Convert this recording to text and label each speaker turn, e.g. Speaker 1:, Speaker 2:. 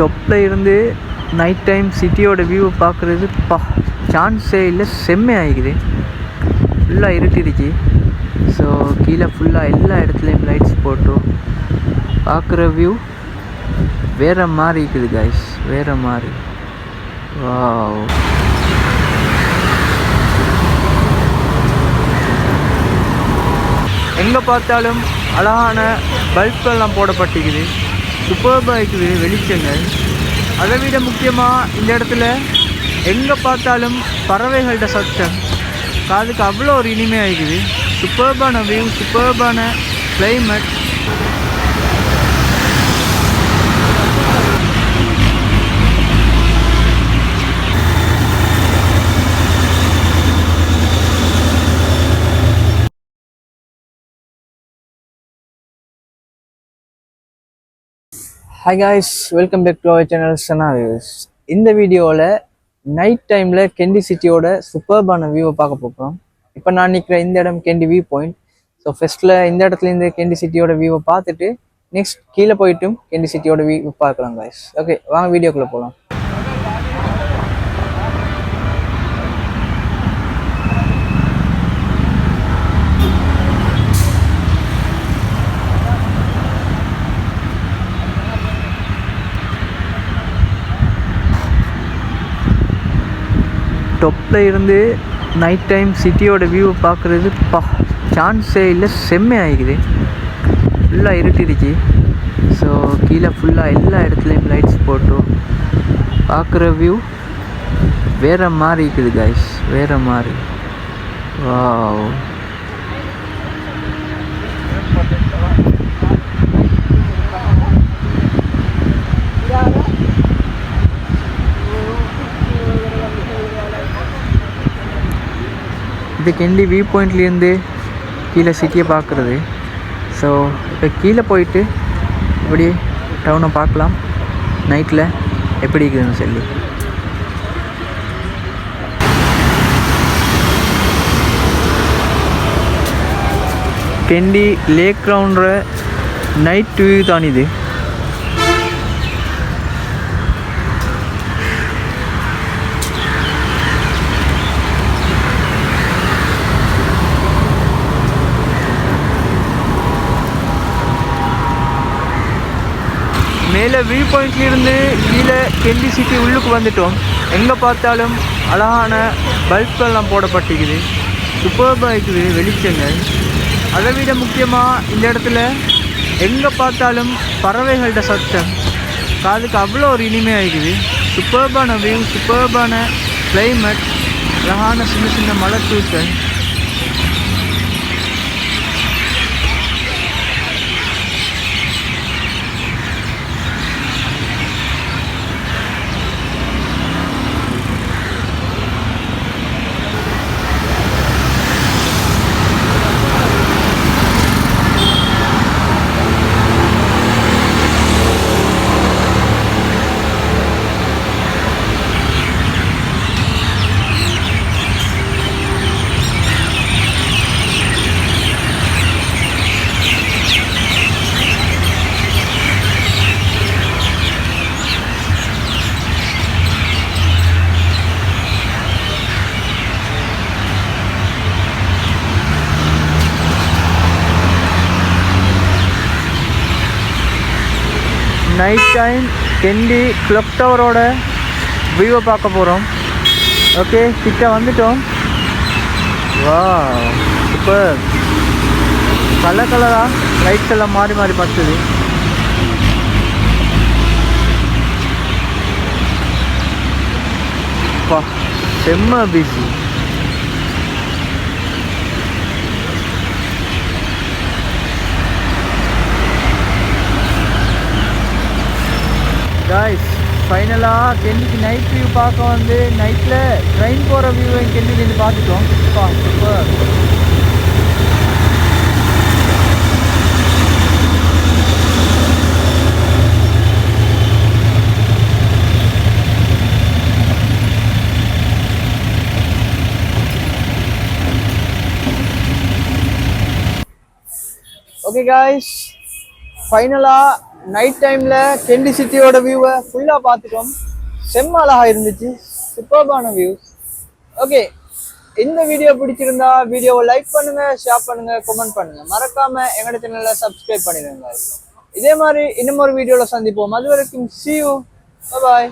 Speaker 1: டொப்பில் இருந்து night time சிட்டியோட வியூவை பார்க்குறது பா சான்ஸே இல்லை செம்மையாகிக்குது ஃபுல்லாக இருட்டிடுச்சு. ஸோ கீழே ஃபுல்லாக எல்லா இடத்துலையும் லைட்ஸ் போட்டோம். பார்க்குற வியூ வேறு மாதிரி இருக்குது கைஸ் வேறு மாதிரி. வாவ் எங்கே பார்த்தாலும் அழகான பல்ப்கள்லாம் போடப்பட்டிருக்குது. சூப்பர்பாக இருக்குது வெளிச்சங்கள். அதை விட முக்கியமாக இந்த இடத்துல எங்கே பார்த்தாலும் பறவைகளோட சத்தம். காதுக்கு அவ்வளோ ஒரு இனிமையாக இருக்குது சூப்பர்பான வியூ சூப்பர்பான climate hi guys welcome back to our channel Sana views இந்த வீடியோவில் நைட் டைமில் கெண்டி சிட்டியோட சூப்பர்பான வியூவை பார்க்க போகிறோம் இப்போ நான் நிற்கிற இந்த இடம் கெண்டி வியூ பாயிண்ட் ஸோ ஃபஸ்ட்டில் இந்த இடத்துல இருந்து கெண்டி சிட்டியோட வியூவை பார்த்துட்டு நெக்ஸ்ட் கீழே போயிட்டும் கெண்டி சிட்டியோட வியூ பார்க்கலாம் காய்ஸ் ஓகே வாங்க வீடியோக்குள்ளே போகலாம் டொப்பில் இருந்து நைட் டைம் சிட்டியோட வியூவை பார்க்குறது பா சான்ஸே இல்லை செம்மையாகிக்குது ஃபுல்லாக இருட்டிடுச்சு. ஸோ கீழே ஃபுல்லாக எல்லா இடத்துலையும் லைட்ஸ் போட்டோம் பார்க்குற வியூ வேறு மாதிரி இருக்குது கைஸ் வேறு மாதிரி. வாவ் இது கெண்டி வியூ பாயிண்ட்லேருந்து கீழே சிட்டியை பார்க்குறது ஸோ இப்போ கீழே போயிட்டு இப்படி டவுனை பார்க்கலாம். நைட்டில் எப்படி இருக்குதுன்னு சொல்லி. கெண்டி லேக் கிரவுண்ட்ற நைட் வியூ தான் இது. மேலே வியூ பாயிண்ட்லேருந்து கீழே கெண்டி சிட்டி உள்ளுக்கு வந்துட்டோம். எங்கே பார்த்தாலும் அழகான பல்ப்கள்லாம் போடப்பட்டிருக்குது. சூப்பர்பாக இருக்குது வெளிச்சங்கள். அதை விட முக்கியமாக இந்த இடத்துல எங்கே பார்த்தாலும் பறவைகளோட சத்தம். காதுக்கு அவ்வளோ ஒரு இனிமையாக இருக்குது. சூப்பர்பான வியூ சூப்பர்பான கிளைமேட் அழகான சின்ன சின்ன மலை தூசல் நைட் டைம் கெண்டி கிளப் டவரோட வியூவை பார்க்க போகிறோம் ஓகே கிட்ட வந்துட்டோம். வா இப்போ கலர் கலராக லைட்ஸ் எல்லாம் மாறி மாறி பார்த்துது. செம்ம பிஸி காய்ஸ் ஃபைனலாக கெண்டிக்கு நைட் வியூ பார்க்க வந்து நைட்டில் ட்ரெயின் போகிற வியூவை கெண்டிலேருந்து பார்த்துட்டோம். பா சூப்பர் ஓகே காய்ஸ் ஃபைனலாக நைட் டைமில் கெண்டி சிட்டியோட வியூவை ஃபுல்லாக பார்த்துட்டோம். செம்ம அழகா இருந்துச்சு. சூப்பர்பான வியூ ஓகே இந்த வீடியோ பிடிச்சிருந்தா வீடியோவை லைக் பண்ணுங்க ஷேர் பண்ணுங்க கமெண்ட் பண்ணுங்க. மறக்காம எங்களோட சேனலை சப்ஸ்கிரைப் பண்ணிடுங்க. இதே மாதிரி இன்னும் ஒரு வீடியோவில் சந்திப்போம். அது வரைக்கும் சி யூ பாய்